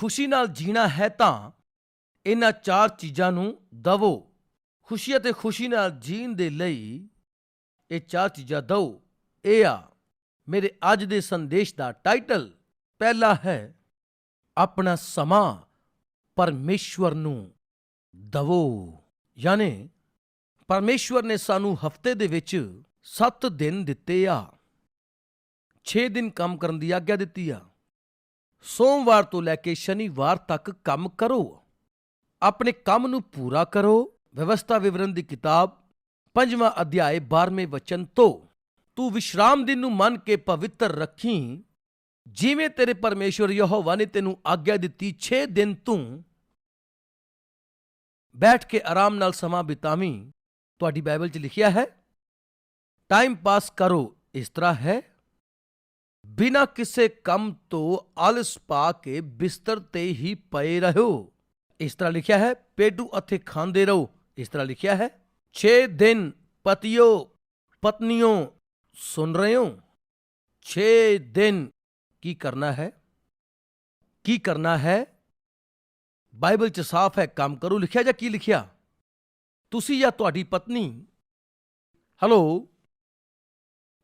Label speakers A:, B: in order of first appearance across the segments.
A: ਖੁਸ਼ੀ ਨਾਲ ਜੀਣਾ ਹੈ ਤਾਂ ਇਹਨਾਂ ਚਾਰ ਚੀਜ਼ਾਂ ਨੂੰ ਦਵੋ। ਖੁਸ਼ੀ ਅਤੇ ਖੁਸ਼ੀ ਨਾਲ ਜੀਣ ਦੇ ਲਈ ਇਹ ਚਾਰ ਚੀਜ਼ਾਂ ਦਵੋ ਇਹ ਆ, ਮੇਰੇ ਅੱਜ ਦੇ ਸੰਦੇਸ਼ ਦਾ ਟਾਈਟਲ। ਪਹਿਲਾ ਹੈ, ਆਪਣਾ ਸਮਾਂ ਪਰਮੇਸ਼ਵਰ ਨੂੰ ਦਵੋ। ਯਾਨੀ ਪਰਮੇਸ਼ਵਰ ਨੇ ਸਾਨੂੰ ਹਫ਼ਤੇ ਦੇ ਵਿੱਚ 7 ਦਿਨ ਦਿੱਤੇ ਆ। 6 ਦਿਨ ਕੰਮ ਕਰਨ ਦੀ ਆਗਿਆ ਦਿੱਤੀ ਆ। ਸੋਮਵਾਰ ਤੋਂ ਲੈ ਕੇ ਸ਼ਨੀਵਾਰ ਤੱਕ ਕੰਮ ਕਰੋ। ਆਪਣੇ ਕੰਮ ਨੂੰ ਪੂਰਾ ਕਰੋ। ਵਿਵਸਥਾ ਵਿਵਰਣ ਦੀ ਕਿਤਾਬ, ਪੰਜਵਾਂ ਅਧਿਆਏ 12ਵੇਂ ਵਚਨ ਤੋਂ, ਤੂੰ ਵਿਸ਼ਰਾਮ ਦਿਨ ਨੂੰ ਮੰਨ ਕੇ ਪਵਿੱਤਰ ਰੱਖੀ। ਜਿਵੇਂ ਤੇਰੇ ਪਰਮੇਸ਼ਵਰ ਯਹੋਵਾ ਨੇ ਤੈਨੂੰ ਆਗਿਆ ਦਿੱਤੀ 6 ਦਿਨ ਤੂੰ ਬੈਠ ਕੇ ਆਰਾਮ ਨਾਲ ਸਮਾਂ ਬਿਤਾਵੀਂ। ਤੁਹਾਡੀ ਬਾਈਬਲ 'ਚ ਲਿਖਿਆ ਹੈ ਟਾਈਮ ਪਾਸ ਕਰੋ, ਇਸ ਤਰ੍ਹਾਂ ਹੈ। ਬਿਨਾਂ ਕਿਸੇ ਕੰਮ ਤੋਂ ਆਲਸ ਪਾ ਕੇ ਬਿਸਤਰ ਤੇ ਹੀ ਪਏ ਰਹੋ। ਇਸ ਤਰ੍ਹਾਂ ਲਿਖਿਆ ਹੈ, ਪੇਡੂ ਅਤੇ ਖਾਂਦੇ ਰਹੋ। ਇਸ ਤਰ੍ਹਾਂ ਲਿਖਿਆ ਹੈ 6 ਦਿਨ ਪਤਿਓ, ਪਤਨੀਓ, ਸੁਣ ਰਹੇ ਹੋ 6 ਦਿਨ ਕੀ ਕਰਨਾ ਹੈ? ਕੀ ਕਰਨਾ ਹੈ? ਬਾਈਬਲ 'ਚ ਸਾਫ਼ ਹੈ, ਕੰਮ ਕਰੋ। ਲਿਖਿਆ ਜਾਂ ਕੀ ਲਿਖਿਆ? ਤੁਸੀਂ ਜਾਂ ਤੁਹਾਡੀ ਪਤਨੀ? ਹਲੋ?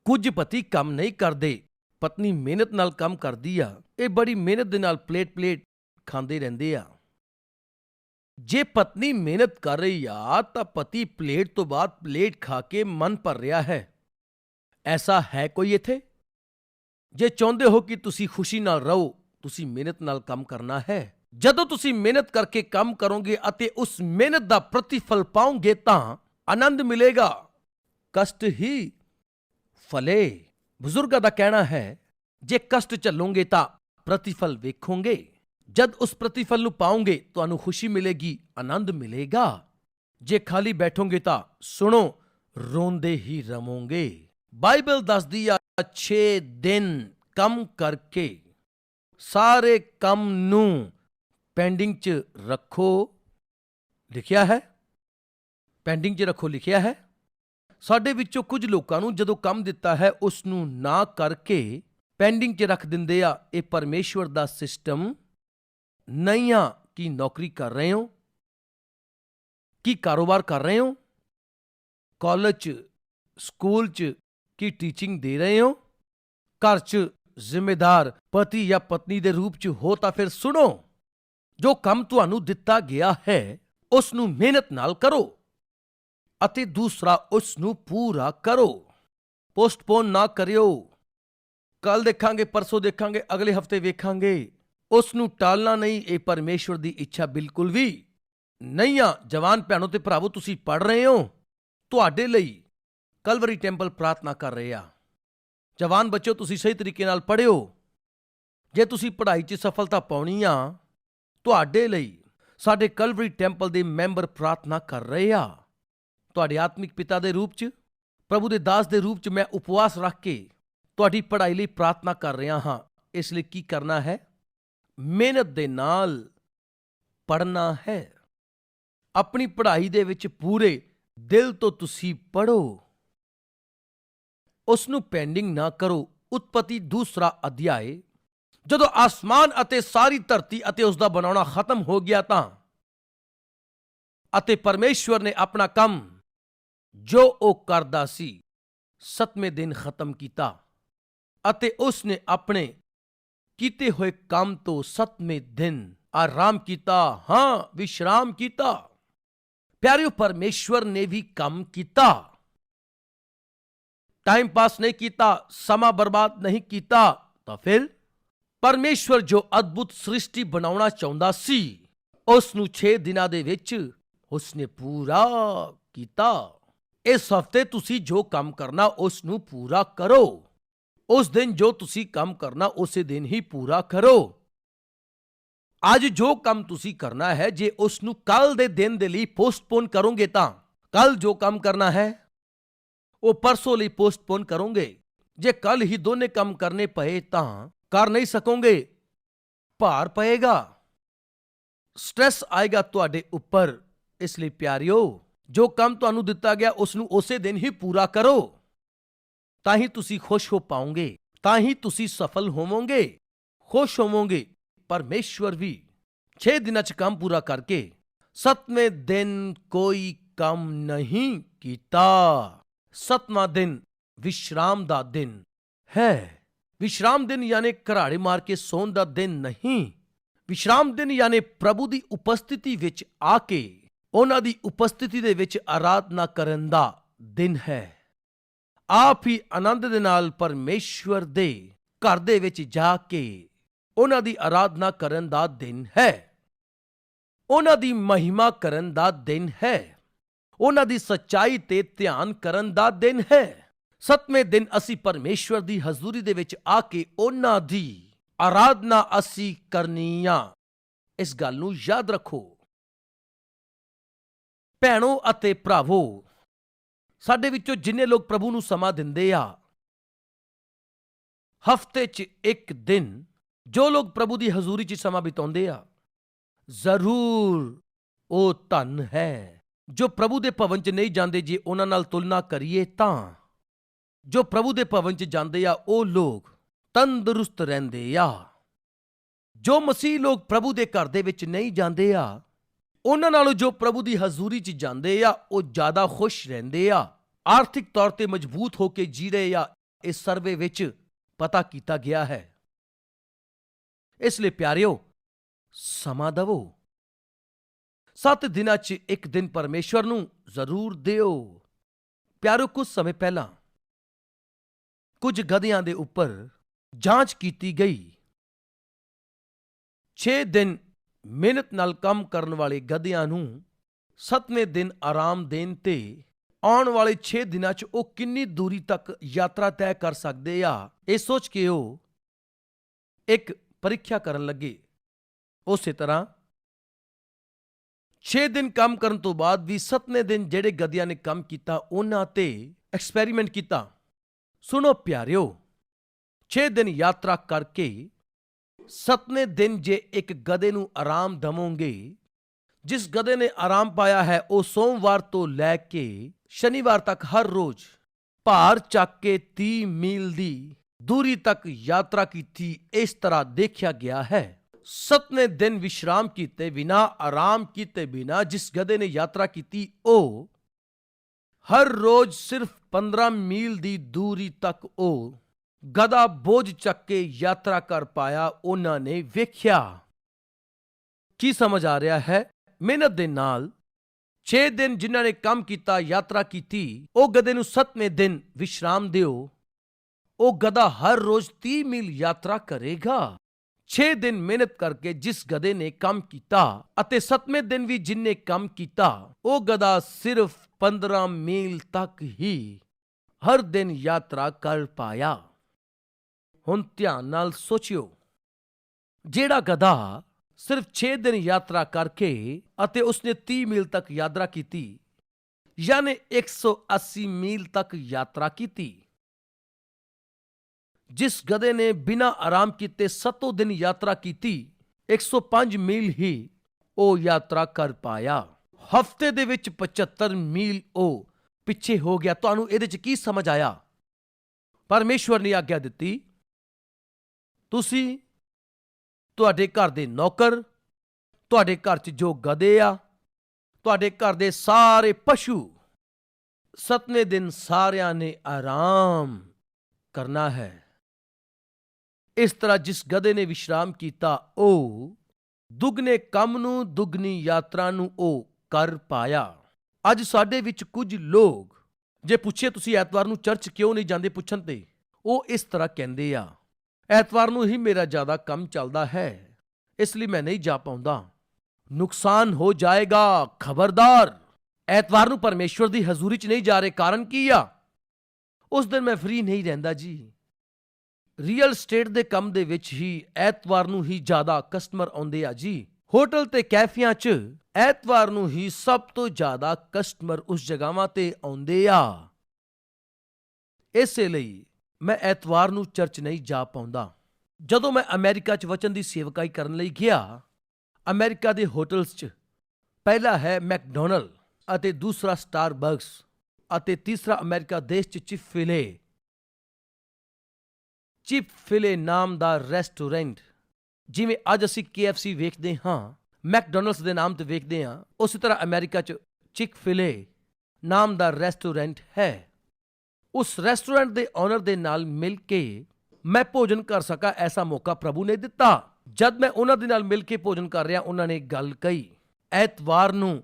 A: ਕੁਝ ਪਤੀ ਕੰਮ ਨਹੀਂ ਕਰਦੇ। ਪਤਨੀ ਮਿਹਨਤ ਨਾਲ ਕੰਮ ਕਰਦੀ ਆ, ਇਹ ਬੜੀ ਮਿਹਨਤ ਦੇ ਨਾਲ ਪਲੇਟ ਪਲੇਟ ਖਾਂਦੇ ਰਹਿੰਦੇ ਆ। ਜੇ ਪਤਨੀ ਮਿਹਨਤ ਕਰ ਰਹੀ ਆ, ਤਾਂ ਪਤੀ ਪਲੇਟ ਤੋਂ ਬਾਅਦ ਪਲੇਟ ਖਾ ਕੇ ਮਨ ਭਰ ਰਿਹਾ ਹੈ। ਐਸਾ ਹੈ ਕੋਈ ਇੱਥੇ? ਜੇ ਚਾਹੁੰਦੇ ਹੋ ਕਿ ਤੁਸੀਂ ਖੁਸ਼ੀ ਨਾਲ ਰਹੋ, ਤੁਸੀਂ ਮਿਹਨਤ ਨਾਲ ਕੰਮ ਕਰਨਾ ਹੈ। ਜਦੋਂ ਤੁਸੀਂ ਮਿਹਨਤ ਕਰਕੇ ਕੰਮ ਕਰੋਗੇ ਅਤੇ ਉਸ ਮਿਹਨਤ ਦਾ ਪ੍ਰਤੀਫਲ ਪਾਓਗੇ ਤਾਂ ਆਨੰਦ ਮਿਲੇਗਾ। ਕਸ਼ਟ ਹੀ ਫਲੇ। ਬਜ਼ੁਰਗਾਂ ਦਾ ਕਹਿਣਾ ਹੈ, ਜੇ ਕਸ਼ਟ ਝੱਲੋਗੇ ਤਾਂ ਪ੍ਰਤੀਫਲ ਵੇਖੋਗੇ। ਜਦ ਉਸ ਪ੍ਰਤੀਫਲ ਨੂੰ ਪਾਓਗੇ, ਤੁਹਾਨੂੰ ਖੁਸ਼ੀ ਮਿਲੇਗੀ, ਆਨੰਦ ਮਿਲੇਗਾ। ਜੇ ਖਾਲੀ ਬੈਠੋਗੇ ਤਾਂ ਸੁਣੋ, ਰੋਂਦੇ ਹੀ ਰਵੋਗੇ। ਬਾਈਬਲ ਦੱਸਦੀ ਆ 6 ਦਿਨ ਕੰਮ ਕਰਕੇ ਸਾਰੇ ਕੰਮ ਨੂੰ ਪੈਂਡਿੰਗ 'ਚ ਰੱਖੋ, ਲਿਖਿਆ ਹੈ? ਪੈਂਡਿੰਗ 'ਚ ਰੱਖੋ, ਲਿਖਿਆ ਹੈ? ਸਾਡੇ ਵਿੱਚੋਂ ਕੁਝ ਲੋਕਾਂ ਨੂੰ ਜਦੋਂ ਕੰਮ ਦਿੱਤਾ ਹੈ ਉਸ ਨੂੰ ਨਾ ਕਰਕੇ ਪੈਂਡਿੰਗ 'ਚ ਰੱਖ ਦਿੰਦੇ ਆ। ਇਹ ਪਰਮੇਸ਼ਵਰ ਦਾ ਸਿਸਟਮ ਨਹੀਂ ਆ ਕੀ ਨੌਕਰੀ ਕਰ ਰਹੇ ਹੋ, ਕੀ ਕਾਰੋਬਾਰ ਕਰ ਰਹੇ ਹੋ ਕਾਲਜ 'ਚ ਸਕੂਲ 'ਚ ਕੀ ਟੀਚਿੰਗ ਦੇ ਰਹੇ ਹੋ, ਘਰ 'ਚ ਜ਼ਿੰਮੇਦਾਰ, ਪਤੀ ਜਾਂ ਪਤਨੀ ਦੇ ਰੂਪ 'ਚ ਹੋ ਤਾਂ ਫਿਰ ਸੁਣੋ। ਜੋ ਕੰਮ ਤੁਹਾਨੂੰ ਦਿੱਤਾ ਗਿਆ ਹੈ ਉਸ ਨੂੰ ਮਿਹਨਤ ਨਾਲ ਕਰੋ। ਅਤੇ ਦੂਸਰਾ, ਉਸ ਨੂੰ ਪੂਰਾ ਕਰੋ। ਪੋਸਟਪੋਨ ਨਾ ਕਰਿਓ। ਕੱਲ ਦੇਖਾਂਗੇ, ਪਰਸੋਂ ਦੇਖਾਂਗੇ, ਅਗਲੇ ਹਫ਼ਤੇ ਵੇਖਾਂਗੇ। ਉਸ ਨੂੰ ਟਾਲਣਾ ਨਹੀਂ, ਇਹ ਪਰਮੇਸ਼ਵਰ ਦੀ ਇੱਛਾ ਬਿਲਕੁਲ ਵੀ ਨਹੀਂ ਆ। ਜਵਾਨ ਭੈਣੋ ਤੇ ਭਰਾਵੋ, ਤੁਸੀਂ ਪੜ ਰਹੇ ਹੋ। ਤੁਹਾਡੇ ਲਈ ਕਲਵਰੀ ਟੈਂਪਲ ਪ੍ਰਾਰਥਨਾ ਕਰ ਰਹੇ ਆ। ਜਵਾਨ ਬੱਚੋ ਤੁਸੀਂ ਸਹੀ ਤਰੀਕੇ ਨਾਲ ਪੜਿਓ ਜੇ ਤੁਸੀਂ ਪੜ੍ਹਾਈ 'ਚ ਸਫਲਤਾ ਪਾਉਣੀ ਆ, ਤੁਹਾਡੇ ਲਈ ਸਾਡੇ ਕਲਵਰੀ ਟੈਂਪਲ ਦੇ ਮੈਂਬਰ ਪ੍ਰਾਰਥਨਾ ਕਰ ਰਹੇ ਆ। ਤੁਹਾਡੇ ਆਤਮਿਕ ਪਿਤਾ ਦੇ ਰੂਪ 'ਚ, ਪ੍ਰਭੂ ਦੇ ਦਾਸ ਦੇ ਰੂਪ 'ਚ ਮੈਂ ਉਪਵਾਸ ਰੱਖ ਕੇ ਤੁਹਾਡੀ ਪੜ੍ਹਾਈ ਲਈ ਪ੍ਰਾਰਥਨਾ ਕਰ ਰਿਹਾ ਹਾਂ। ਇਸ ਲਈ ਕੀ ਕਰਨਾ ਹੈ? ਮਿਹਨਤ ਦੇ ਨਾਲ ਪੜਨਾ ਹੈ। ਆਪਣੀ ਪੜ੍ਹਾਈ ਦੇ ਵਿੱਚ ਪੂਰੇ ਦਿਲ ਤੋਂ ਤੁਸੀਂ ਪੜੋ ਉਸ ਨੂੰ ਪੈਂਡਿੰਗ ਨਾ ਕਰੋ। ਉਤਪਤੀ ਦੂਸਰਾ ਅਧਿਆਏ, ਜਦੋਂ ਆਸਮਾਨ ਅਤੇ ਸਾਰੀ ਧਰਤੀ ਅਤੇ ਉਸ ਦਾ ਬਣਾਉਣਾ ਖਤਮ ਹੋ ਗਿਆ ਤਾਂ ਅਤੇ ਪਰਮੇਸ਼ਵਰ ਨੇ ਆਪਣਾ ਕੰਮ ਜੋ ਉਹ ਕਰਦਾ ਸੀ, ਸਤਵੇਂ ਦਿਨ ਖਤਮ ਕੀਤਾ ਅਤੇ ਉਸ ਨੇ ਆਪਣੇ ਕੀਤੇ ਹੋਏ ਕੰਮ ਤੋਂ ਸਤਵੇਂ ਦਿਨ ਆਰਾਮ ਕੀਤਾ। ਹਾਂ, ਵਿਸ਼ਰਾਮ ਕੀਤਾ। ਪਿਆਰਿਓ, ਪਰਮੇਸ਼ਵਰ ਨੇ ਵੀ ਕੰਮ ਕੀਤਾ। ਟਾਈਮ ਪਾਸ ਨਹੀਂ ਕੀਤਾ, ਸਮਾਂ ਬਰਬਾਦ ਨਹੀਂ ਕੀਤਾ। ਤਾਂ ਫਿਰ ਪਰਮੇਸ਼ਵਰ ਜੋ ਅਦਭੁਤ ਸ੍ਰਿਸ਼ਟੀ ਬਣਾਉਣਾ ਚਾਹੁੰਦਾ ਸੀ ਉਸ ਨੂੰ 6 ਦਿਨਾਂ ਦੇ ਵਿੱਚ ਉਸਨੇ ਪੂਰਾ ਕੀਤਾ। ਇਸ ਹਫ਼ਤੇ ਤੁਸੀਂ ਜੋ ਕੰਮ ਕਰਨਾ, ਉਸ ਨੂੰ ਪੂਰਾ ਕਰੋ। ਉਸ ਦਿਨ ਜੋ ਤੁਸੀਂ ਕੰਮ ਕਰਨਾ, ਉਸੇ ਦਿਨ ਹੀ ਪੂਰਾ ਕਰੋ। ਅੱਜ ਜੋ ਕੰਮ ਤੁਸੀਂ ਕਰਨਾ ਹੈ, ਜੇ ਉਸ ਨੂੰ ਕੱਲ ਦੇ ਦਿਨ ਦੇ ਲਈ ਪੋਸਟਪੋਨ ਕਰੋਗੇ ਤਾਂ ਕੱਲ ਜੋ ਕੰਮ ਕਰਨਾ ਹੈ, ਉਹ ਪਰਸੋਂ ਲਈ ਪੋਸਟਪੋਨ ਕਰੋਗੇ। ਜੇ ਕੱਲ ਹੀ ਦੋਨੇ ਕੰਮ ਕਰਨੇ ਪਏ ਤਾਂ ਕਰ ਨਹੀਂ ਸਕੋਗੇ। ਭਾਰ ਪਏਗਾ। ਸਟ੍ਰੈਸ ਆਏਗਾ ਤੁਹਾਡੇ ਉੱਪਰ। ਇਸ ਲਈ ਪਿਆਰਿਓ ਜੋ ਕੰਮ ਤੁਹਾਨੂੰ ਦਿੱਤਾ ਗਿਆ ਉਸ ਨੂੰ ਉਸੇ ਦਿਨ ਹੀ ਪੂਰਾ ਕਰੋ। ਤਾਂ ਹੀ ਤੁਸੀਂ ਖੁਸ਼ ਹੋ ਪਾਓਗੇ, ਤਾਂ ਹੀ ਤੁਸੀਂ ਸਫਲ ਹੋਵੋਗੇ, ਖੁਸ਼ ਹੋਵੋਗੇ। ਪਰਮੇਸ਼ਵਰ ਵੀ 6 ਦਿਨਾਂ 'ਚ ਕੰਮ ਪੂਰਾ ਕਰਕੇ ਸੱਤਵੇਂ ਦਿਨ ਕੋਈ ਕੰਮ ਨਹੀਂ ਕੀਤਾ। ਸੱਤਵਾਂ ਦਿਨ ਵਿਸ਼ਰਾਮ ਦਾ ਦਿਨ ਹੈ। ਵਿਸ਼ਰਾਮ ਦਿਨ ਯਾਨੀ ਘਰਾੜੇ ਮਾਰ ਕੇ ਸੌਣ ਦਾ ਦਿਨ ਨਹੀਂ। ਵਿਸ਼ਰਾਮ ਦਿਨ ਯਾਨੀ ਪ੍ਰਭੂ ਦੀ ਉਪਸਥਿਤੀ ਵਿੱਚ ਆ ਕੇ ਉਹਨਾਂ ਦੀ ਉਪਸਥਿਤੀ ਦੇ ਵਿੱਚ ਆਰਾਧਨਾ ਕਰਨ ਦਾ ਦਿਨ ਹੈ। ਆਪ ਹੀ ਆਨੰਦ ਦੇ ਨਾਲ ਪਰਮੇਸ਼ਵਰ ਦੇ ਘਰ ਦੇ ਵਿੱਚ ਜਾ ਕੇ ਉਹਨਾਂ ਦੀ ਆਰਾਧਨਾ ਕਰਨ ਦਾ ਦਿਨ ਹੈ। ਉਹਨਾਂ ਦੀ ਮਹਿਮਾ ਕਰਨ ਦਾ ਦਿਨ ਹੈ। ਉਹਨਾਂ ਦੀ ਸੱਚਾਈ ਤੇ ਧਿਆਨ ਕਰਨ ਦਾ ਦਿਨ ਹੈ। ਸਤਵੇਂ ਦਿਨ ਅਸੀਂ ਪਰਮੇਸ਼ਵਰ ਦੀ ਹਜ਼ੂਰੀ ਦੇ ਵਿੱਚ ਆ ਕੇ ਉਹਨਾਂ ਦੀ ਆਰਾਧਨਾ ਅਸੀਂ ਕਰਨੀਆਂ ਇਸ ਗੱਲ ਨੂੰ ਯਾਦ ਰੱਖੋ। ਭੈਣੋ ਅਤੇ ਭਰਾਵੋ, ਸਾਡੇ ਵਿੱਚੋਂ ਜਿੰਨੇ ਲੋਕ ਪ੍ਰਭੂ ਨੂੰ ਸਮਾਂ ਦਿੰਦੇ ਆ, ਹਫ਼ਤੇ 'ਚ ਇੱਕ ਦਿਨ ਜੋ ਲੋਕ ਪ੍ਰਭੂ ਦੀ ਹਜ਼ੂਰੀ 'ਚ ਸਮਾਂ ਬਿਤਾਉਂਦੇ ਆ, ਜ਼ਰੂਰ ਉਹ ਧਨ ਹੈ। ਜੋ ਪ੍ਰਭੂ ਦੇ ਭਵਨ 'ਚ ਨਹੀਂ ਜਾਂਦੇ ਜੇ ਉਹਨਾਂ ਨਾਲ ਤੁਲਨਾ ਕਰੀਏ ਤਾਂ, ਜੋ ਪ੍ਰਭੂ ਦੇ ਭਵਨ 'ਚ ਜਾਂਦੇ ਆ ਉਹ ਲੋਕ ਤੰਦਰੁਸਤ ਰਹਿੰਦੇ ਆ। ਜੋ ਮਸੀਹ ਲੋਕ ਪ੍ਰਭੂ ਦੇ ਘਰ ਦੇ ਵਿੱਚ ਨਹੀਂ ਜਾਂਦੇ ਆ ਉਹਨਾਂ ਨਾਲੋਂ ਜੋ ਪ੍ਰਭੂ ਦੀ ਹਜ਼ੂਰੀ 'ਚ ਜਾਂਦੇ ਆ, ਉਹ ਜ਼ਿਆਦਾ ਖੁਸ਼ ਰਹਿੰਦੇ ਆ। ਆਰਥਿਕ ਤੌਰ ਤੇ ਮਜ਼ਬੂਤ ਹੋ ਕੇ ਜੀ ਰਹੇ ਆ ਇਸ ਸਰਵੇ ਵਿੱਚ ਪਤਾ ਕੀਤਾ ਗਿਆ ਹੈ। ਇਸ ਲਈ ਪਿਆਰਿਓ, ਸਮਾਂ ਦਵੋ। ਸੱਤ ਦਿਨਾਂ 'ਚ ਇੱਕ ਦਿਨ ਪਰਮੇਸ਼ਵਰ ਨੂੰ ਜ਼ਰੂਰ ਦਿਓ। ਪਿਆਰੋ, ਕੁਝ ਸਮੇਂ ਪਹਿਲਾਂ ਕੁਝ ਗਧਿਆਂ ਦੇ ਉੱਪਰ ਜਾਂਚ ਕੀਤੀ ਗਈ। 6 ਦਿਨ ਮਿਹਨਤ ਨਾਲ ਕੰਮ ਕਰਨ ਵਾਲੇ ਗਧਿਆਂ ਨੂੰ ਸੱਤਵੇਂ ਦਿਨ ਆਰਾਮ ਦੇਣ ਤੇ ਆਉਣ ਵਾਲੇ 6 ਦਿਨਾਂ 'ਚ ਉਹ ਕਿੰਨੀ ਦੂਰੀ ਤੱਕ ਯਾਤਰਾ ਤੈਅ ਕਰ ਸਕਦੇ ਆ, ਇਹ ਸੋਚ ਕੇ ਉਹ ਇੱਕ ਪ੍ਰੀਖਿਆ ਕਰਨ ਲੱਗੇ। ਉਸੇ ਤਰ੍ਹਾਂ 6 ਦਿਨ ਕੰਮ ਕਰਨ ਤੋਂ ਬਾਅਦ ਵੀ 7ਵੇਂ ਦਿਨ ਜਿਹੜੇ ਗਧਿਆਂ ਨੇ ਕੰਮ ਕੀਤਾ, ਉਹਨਾਂ ਤੇ ਐਕਸਪੈਰੀਮੈਂਟ ਕੀਤਾ। ਸੁਣੋ ਪਿਆਰਿਓ 6 ਦਿਨ ਯਾਤਰਾ ਕਰਕੇ 7ਵੇਂ ਦਿਨ ਜੇ ਇੱਕ ਗਧੇ ਨੂੰ ਆਰਾਮ ਦਵੋਗੇ, ਜਿਸ ਗਧੇ ਨੇ ਆਰਾਮ ਪਾਇਆ ਹੈ, ਉਹ ਸੋਮਵਾਰ ਤੋਂ ਲੈ ਕੇ ਸ਼ਨੀਵਾਰ ਤੱਕ ਹਰ ਰੋਜ਼ ਭਾਰ ਚੱਕ ਕੇ 30 ਮੀਲ ਦੀ ਦੂਰੀ ਤੱਕ ਯਾਤਰਾ ਕੀਤੀ, ਇਸ ਤਰ੍ਹਾਂ ਦੇਖਿਆ ਗਿਆ ਹੈ। ਸਤਵੇਂ ਦਿਨ ਵਿਸ਼ਰਾਮ ਕੀਤੇ ਬਿਨਾ, ਆਰਾਮ ਕੀਤੇ ਬਿਨਾ ਜਿਸ ਗਧੇ ਨੇ ਯਾਤਰਾ ਕੀਤੀ, ਉਹ ਹਰ ਰੋਜ਼ ਸਿਰਫ 15 ਮੀਲ ਦੀ ਦੂਰੀ ਤੱਕ ਉਹ ਗਦਾ ਬੋਝ ਚੱਕ ਕੇ ਯਾਤਰਾ ਕਰ ਪਾਇਆ, ਉਹਨਾਂ ਨੇ ਵੇਖਿਆ। ਕੀ ਸਮਝ ਆ ਰਿਹਾ ਹੈ? ਮਿਹਨਤ ਦੇ ਨਾਲ 6 ਦਿਨ ਜਿਨ੍ਹਾਂ ਨੇ ਕੰਮ ਕੀਤਾ, ਯਾਤਰਾ ਕੀਤੀ, ਉਹ ਗਧੇ ਨੂੰ 7ਵੇਂ ਦਿਨ ਵਿਸ਼ਰਾਮ ਦਿਓ। ਉਹ ਗਧਾ ਹਰ ਰੋਜ਼ 30 ਮੀਲ ਯਾਤਰਾ ਕਰੇਗਾ। 6 ਦਿਨ ਮਿਹਨਤ ਕਰਕੇ ਜਿਸ ਗਧੇ ਨੇ ਕੰਮ ਕੀਤਾ ਅਤੇ 7ਵੇਂ ਦਿਨ ਵੀ ਜਿਨਨੇ ਕੰਮ ਕੀਤਾ, ਉਹ ਗਧਾ ਸਿਰਫ 15 ਮੀਲ ਤੱਕ ਹੀ ਹਰ ਦਿਨ ਯਾਤਰਾ ਕਰ ਪਾਇਆ। ਹੁਣ ਧਿਆਨ ਨਾਲ ਸੋਚਿਓ। ਜਿਹੜਾ ਗਧਾ ਸਿਰਫ 6 ਦਿਨ ਯਾਤਰਾ ਕਰਕੇ ਅਤੇ ਉਸਨੇ 30 ਮੀਲ ਤੱਕ ਯਾਤਰਾ ਕੀਤੀ, ਯਾਨੀ 180 ਮੀਲ ਤੱਕ ਯਾਤਰਾ ਕੀਤੀ, ਜਿਸ ਗਧੇ ਨੇ ਬਿਨਾਂ ਆਰਾਮ ਕੀਤੇ 7 ਦਿਨ ਯਾਤਰਾ ਕੀਤੀ 105 ਮੀਲ ਹੀ ਉਹ ਯਾਤਰਾ ਕਰ ਪਾਇਆ। ਹਫ਼ਤੇ ਦੇ ਵਿੱਚ 75 ਮੀਲ ਉਹ ਪਿੱਛੇ ਹੋ ਗਿਆ। ਤੁਹਾਨੂੰ ਇਹਦੇ ਚ ਕੀ ਸਮਝ ਆਇਆ? ਪਰਮੇਸ਼ਵਰ ਨੇ ਆਗਿਆ ਦਿੱਤੀ ਤੁਸੀਂ, ਤੁਹਾਡੇ ਘਰ ਦੇ ਨੌਕਰ, ਤੁਹਾਡੇ ਘਰ 'ਚ ਜੋ ਗਧੇ ਆ, ਤੁਹਾਡੇ ਘਰ ਦੇ ਸਾਰੇ ਪਸ਼ੂ, ਸਤਵੇਂ ਦਿਨ ਸਾਰਿਆਂ ਨੇ ਆਰਾਮ ਕਰਨਾ ਹੈ। ਇਸ ਤਰ੍ਹਾਂ ਜਿਸ ਗਧੇ ਨੇ ਵਿਸ਼ਰਾਮ ਕੀਤਾ, ਉਹ ਦੁੱਗਨੇ ਕੰਮ ਨੂੰ ਦੁੱਗਨੀ ਯਾਤਰਾ ਨੂੰ ਉਹ ਕਰ ਪਾਇਆ। ਅੱਜ ਸਾਡੇ ਵਿੱਚ ਕੁਝ ਲੋਕ, ਜੇ ਪੁੱਛੇ ਤੁਸੀਂ ਐਤਵਾਰ ਨੂੰ ਚਰਚ ਕਿਉਂ ਨਹੀਂ ਜਾਂਦੇ ਪੁੱਛਣ ਤੇ, ਉਹ ਇਸ ਤਰ੍ਹਾਂ ਕਹਿੰਦੇ ਆ ਐਤਵਾਰ ਨੂੰ ਹੀ ਮੇਰਾ ਜ਼ਿਆਦਾ ਕੰਮ ਚੱਲਦਾ ਹੈ, ਇਸ ਲਈ ਮੈਂ ਨਹੀਂ ਜਾ ਪਾਉਂਦਾ। ਨੁਕਸਾਨ ਹੋ ਜਾਏਗਾ, ਖਬਰਦਾਰ! ਐਤਵਾਰ ਨੂੰ ਪਰਮੇਸ਼ਵਰ ਦੀ ਹਜ਼ੂਰੀ 'ਚ ਨਹੀਂ ਜਾ ਰਹੇ ਕਾਰਨ ਕੀ ਆ? ਉਸ ਦਿਨ ਮੈਂ ਫ੍ਰੀ ਨਹੀਂ ਰਹਿੰਦਾ ਜੀ। ਰੀਅਲ ਸਟੇਟ ਦੇ ਕੰਮ ਦੇ ਵਿੱਚ ਹੀ ਐਤਵਾਰ ਨੂੰ ਹੀ ਜ਼ਿਆਦਾ ਕਸਟਮਰ ਆਉਂਦੇ ਆ ਜੀ। ਹੋਟਲ ਤੇ ਕੈਫਿਆਂ 'ਚ ਐਤਵਾਰ ਨੂੰ ਹੀ ਸਭ ਤੋਂ ਜ਼ਿਆਦਾ ਕਸਟਮਰ ਉਸ ਜਗ੍ਹਾਵਾਂ ਤੇ ਆਉਂਦੇ ਆ। ਇਸੇ ਲਈ ਮੈਂ ਐਤਵਾਰ ਨੂੰ ਚਰਚ ਨਹੀਂ ਜਾ ਪਾਉਂਦਾ। ਜਦੋਂ ਮੈਂ ਅਮਰੀਕਾ 'ਚ ਵਚਨ ਦੀ ਸੇਵਕਾਈ ਕਰਨ ਲਈ ਗਿਆ, ਅਮਰੀਕਾ ਦੇ ਹੋਟਲਸ 'ਚ, ਪਹਿਲਾ ਹੈ ਮੈਕਡੋਨਲ ਅਤੇ ਦੂਸਰਾ ਸਟਾਰਬਕਸ ਅਤੇ ਤੀਸਰਾ ਅਮਰੀਕਾ ਦੇਸ਼ 'ਚ ਚਿਫ ਫਿਲੇ। ਚਿਪ ਫਿਲੇ ਨਾਮ ਦਾ ਰੈਸਟੋਰੈਂਟ, ਜਿਵੇਂ ਅੱਜ ਅਸੀਂ KFC ਵੇਖਦੇ ਹਾਂ ਮੈਕਡੋਨਲਡਸ ਦੇ ਨਾਮ ਤੇ ਵੇਖਦੇ ਹਾਂ, ਉਸੇ ਤਰ੍ਹਾਂ ਅਮਰੀਕਾ 'ਚ ਚਿਕ ਫਿਲੇ ਨਾਮ ਦਾ ਰੈਸਟੋਰੈਂਟ ਹੈ। ਉਸ ਰੈਸਟੋਰੈਂਟ ਦੇ ਓਨਰ ਦੇ ਨਾਲ ਮਿਲ ਕੇ ਮੈਂ ਭੋਜਨ ਕਰ ਸਕਾਂ ਐਸਾ ਮੌਕਾ ਪ੍ਰਭੂ ਨੇ ਦਿੱਤਾ। ਜਦ ਮੈਂ ਉਹਨਾਂ ਦੇ ਨਾਲ ਮਿਲ ਕੇ ਭੋਜਨ ਕਰ ਰਿਹਾ, ਉਹਨਾਂ ਨੇ ਗੱਲ ਕਹੀ। ਐਤਵਾਰ ਨੂੰ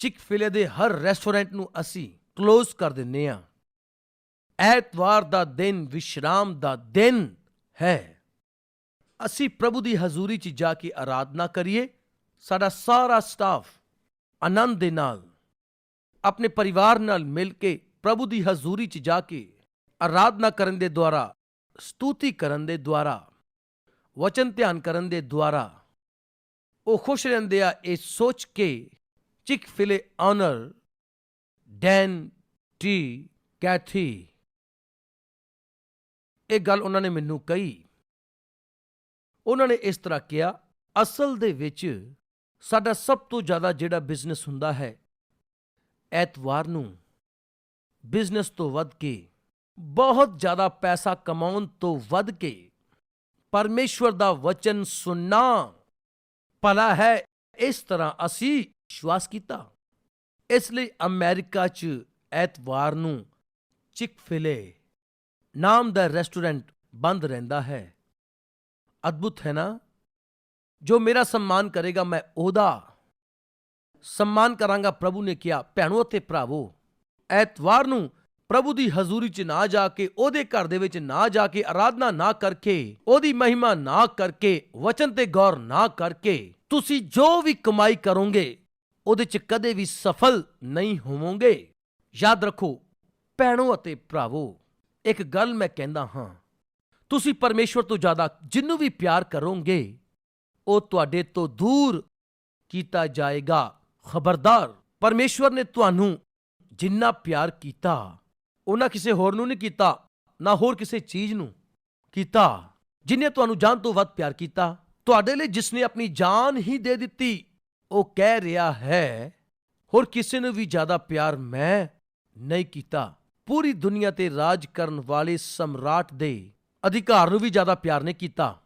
A: ਚਿਕ ਫਿਲੇ ਦੇ ਹਰ ਰੈਸਟੋਰੈਂਟ ਨੂੰ ਅਸੀਂ ਕਲੋਜ਼ ਕਰ ਦਿੰਨੇ ਆ ਐਤਵਾਰ ਦਾ ਦਿਨ ਵਿਸ਼ਰਾਮ ਦਾ ਦਿਨ ਹੈ। ਅਸੀਂ ਪ੍ਰਭੂ ਦੀ ਹਜ਼ੂਰੀ 'ਚ ਜਾ ਕੇ ਆਰਾਧਨਾ ਕਰੀਏ। ਸਾਡਾ ਸਾਰਾ ਸਟਾਫ ਆਨੰਦ ਦੇ ਨਾਲ ਆਪਣੇ ਪਰਿਵਾਰ ਨਾਲ ਮਿਲ ਕੇ ਪ੍ਰਭੂ ਦੀ ਹਜ਼ੂਰੀ 'ਚ ਜਾ ਕੇ ਆਰਾਧਨਾ ਕਰਨ ਦੇ ਦੁਆਰਾ, ਸਤੂਤੀ ਕਰਨ ਦੇ ਦੁਆਰਾ, ਵਚਨ ਧਿਆਨ ਕਰਨ ਦੇ ਦੁਆਰਾ ਉਹ ਖੁਸ਼ ਰਹਿੰਦੇ ਆ ਇਹ ਸੋਚ ਕੇ Chick-fil-A owner Dan T Cathy. ਇਹ ਗੱਲ ਉਹਨਾਂ ਨੇ ਮੈਨੂੰ ਕਹੀ। ਉਹਨਾਂ ਨੇ ਇਸ ਤਰ੍ਹਾਂ ਕਿਹਾ, ਅਸਲ ਦੇ ਵਿੱਚ ਸਾਡਾ ਸਭ ਤੋਂ ਜ਼ਿਆਦਾ ਜਿਹੜਾ ਬਿਜ਼ਨਸ ਹੁੰਦਾ ਹੈ ਐਤਵਾਰ ਨੂੰ ਬਿਜ਼ਨਸ ਤੋਂ ਵੱਧ ਕੇ, ਬਹੁਤ ਜ਼ਿਆਦਾ ਪੈਸਾ ਕਮਾਉਣ ਤੋਂ ਵੱਧ ਕੇ, ਪਰਮੇਸ਼ਵਰ ਦਾ ਵਚਨ ਸੁਣਨਾ ਭਲਾ ਹੈ। ਇਸ ਤਰ੍ਹਾਂ ਅਸੀਂ ਵਿਸ਼ਵਾਸ ਕੀਤਾ। ਇਸ ਲਈ ਅਮਰੀਕਾ 'ਚ ਐਤਵਾਰ ਨੂੰ ਚਿਕ ਫਿਲੇ ਨਾਮ ਦਾ ਰੈਸਟੋਰੈਂਟ ਬੰਦ ਰਹਿੰਦਾ ਹੈ। ਅਦਭੁਤ ਹੈ ਨਾ? ਜੋ ਮੇਰਾ ਸਨਮਾਨ ਕਰੇਗਾ, ਮੈਂ ਉਹਦਾ ਸਨਮਾਨ ਕਰਾਂਗਾ। ਪ੍ਰਭੂ ਨੇ ਕਿਹਾ, ਭੈਣੋ ਅਤੇ ਭਰਾਵੋ ਐਤਵਾਰ ਨੂੰ ਪ੍ਰਭੂ ਦੀ ਹਜ਼ੂਰੀ 'ਚ ਨਾ ਜਾ ਕੇ, ਉਹਦੇ ਘਰ ਦੇ ਵਿੱਚ ਨਾ ਜਾ ਕੇ ਆਰਾਧਨਾ ਨਾ ਕਰਕੇ, ਉਹਦੀ ਮਹਿਮਾ ਨਾ ਕਰਕੇ, ਵਚਨ ਤੇ ਗੌਰ ਨਾ ਕਰਕੇ, ਤੁਸੀਂ ਜੋ ਵੀ ਕਮਾਈ ਕਰੋਗੇ, ਉਹਦੇ 'ਚ ਕਦੇ ਵੀ ਸਫਲ ਨਹੀਂ ਹੋਵੋਗੇ। ਯਾਦ ਰੱਖੋ, ਭੈਣੋ ਅਤੇ ਭਰਾਵੋ, ਇੱਕ ਗੱਲ ਮੈਂ ਕਹਿੰਦਾ ਹਾਂ। ਤੁਸੀਂ ਪਰਮੇਸ਼ਵਰ ਤੋਂ ਜ਼ਿਆਦਾ ਜਿੰਨੂੰ ਵੀ ਪਿਆਰ ਕਰੋਗੇ, ਉਹ ਤੁਹਾਡੇ ਤੋਂ ਦੂਰ ਕੀਤਾ ਜਾਏਗਾ। ਖਬਰਦਾਰ, ਪਰਮੇਸ਼ਵਰ ਨੇ ਤੁਹਾਨੂੰ ਜਿੰਨਾ ਪਿਆਰ ਕੀਤਾ ਉਹਨਾਂ ਕਿਸੇ ਹੋਰ ਨੂੰ ਨਹੀਂ ਕੀਤਾ, ਨਾ ਹੋਰ ਕਿਸੇ ਚੀਜ਼ ਨੂੰ ਕੀਤਾ, ਜਿਨੇ ਤੁਹਾਨੂੰ ਜਾਨ ਤੋਂ ਵੱਧ ਪਿਆਰ ਕੀਤਾ। ਤੁਹਾਡੇ ਲਈ ਜਿਸ ਨੇ ਆਪਣੀ ਜਾਨ ਹੀ ਦੇ ਦਿੱਤੀ, ਉਹ ਕਹਿ ਰਿਹਾ ਹੈ, ਹੋਰ ਕਿਸੇ ਨੂੰ ਵੀ ਜ਼ਿਆਦਾ ਪਿਆਰ ਮੈਂ ਨਹੀਂ ਕੀਤਾ। ਪੂਰੀ ਦੁਨੀਆ ਤੇ ਰਾਜ ਕਰਨ ਵਾਲੇ ਸਮਰਾਟ ਦੇ ਅਧਿਕਾਰ ਨੂੰ ਵੀ ਜ਼ਿਆਦਾ ਪਿਆਰ ਨਹੀਂ ਕੀਤਾ।